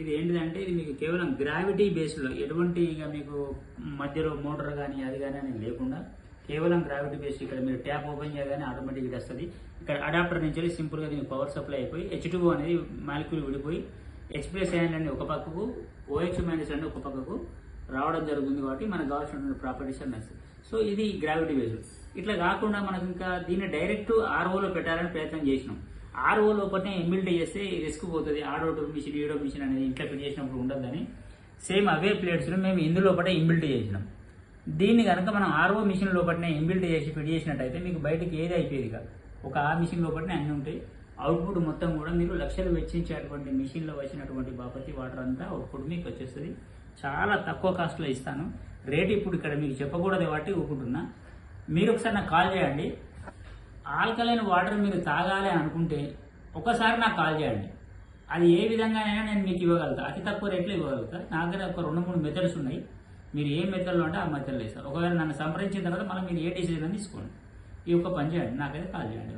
ఇది ఏంటిదంటే ఇది మీకు కేవలం గ్రావిటీ బేస్లో ఎటువంటి ఇక మీకు మధ్యలో మోటార్ కానీ అది కానీ అని లేకుండా కేవలం గ్రావిటీ బేస్ ఇక్కడ మీరు ట్యాప్ ఓపెన్ చేయగానే ఆటోమేటిక్ ఇది వస్తుంది. ఇక్కడ అడాప్టర్ నుంచి వెళ్ళి సింపుల్గా దీనికి పవర్ సప్లై అయిపోయి హెచ్ టూ అనేది మాలిక్యూల్ విడిపోయి హెచ్ ప్లస్ అయన్ అనేది ఒక పక్కకు ఓహెచ్ మైనస్ అనేది ఒక పక్కకు రావడం జరుగుతుంది కాబట్టి మనకు కావాల్సినటువంటి ప్రాపర్టీస్ అన్నీ వస్తాయి. సో ఇది గ్రావిటీ బేస్డ్ ఇట్లా కాకుండా మనకు ఇంకా దీన్ని డైరెక్ట్ ఆర్ఓలో పెట్టాలని ప్రయత్నం చేసినాం. ఆర్ఓ లోపలనే ఇన్బిల్ట్ చేస్తే రిస్క్ పోతుంది. ఆడో మిషన్ ఈడో మిషన్ అనేది ఇంట్లో ఫిట్ చేసినప్పుడు ఉండదని సేమ్ అవే ప్లేట్స్లో మేము ఇందులో లోపల ఇంబిల్డ్ చేసినాం. దీన్ని కనుక మనం ఆర్ఓ మిషన్ లోపలనే ఇంబిల్డ్ చేసి ఫిట్ చేసినట్టయితే మీకు బయటకి ఏది అయిపోయేది కాదు. ఒక ఆ మిషన్ లోపలనే అన్నీ ఉంటాయి. అవుట్పుట్ మొత్తం కూడా మీరు లక్షలు వెచ్చించేటువంటి మిషన్లో వచ్చినటువంటి బాపతి వాటర్ అంతా అవుట్పుట్ మీకు వచ్చేస్తుంది. చాలా తక్కువ కాస్ట్లో ఇస్తాను. రేట్ ఇప్పుడు ఇక్కడ మీకు చెప్పకూడదు కాబట్టి ఊరుకుంటున్నా. మీరు ఒకసారి నాకు కాల్ చేయండి. ఆల్కలైన్ వాటర్ మీరు తాగాలి అని అనుకుంటే ఒకసారి నాకు కాల్ చేయండి. అది ఏ విధంగానైనా నేను మీకు ఇవ్వగలుగుతా. అతి తక్కువ రేట్లో ఇవ్వగలుగుతా. నా దగ్గర ఒక రెండు మూడు మెథడ్స్ ఉన్నాయి. మీరు ఏ మెథడ్లో అంటే ఆ మెథడ్లో ఇస్తారు. ఒకవేళ నన్ను సంప్రదించిన తర్వాత మళ్ళీ మీరు ఏ డిసిజన్ తీసుకోండి. ఈ ఒక్క పని చేయండి. నాకైతే కాల్ చేయండి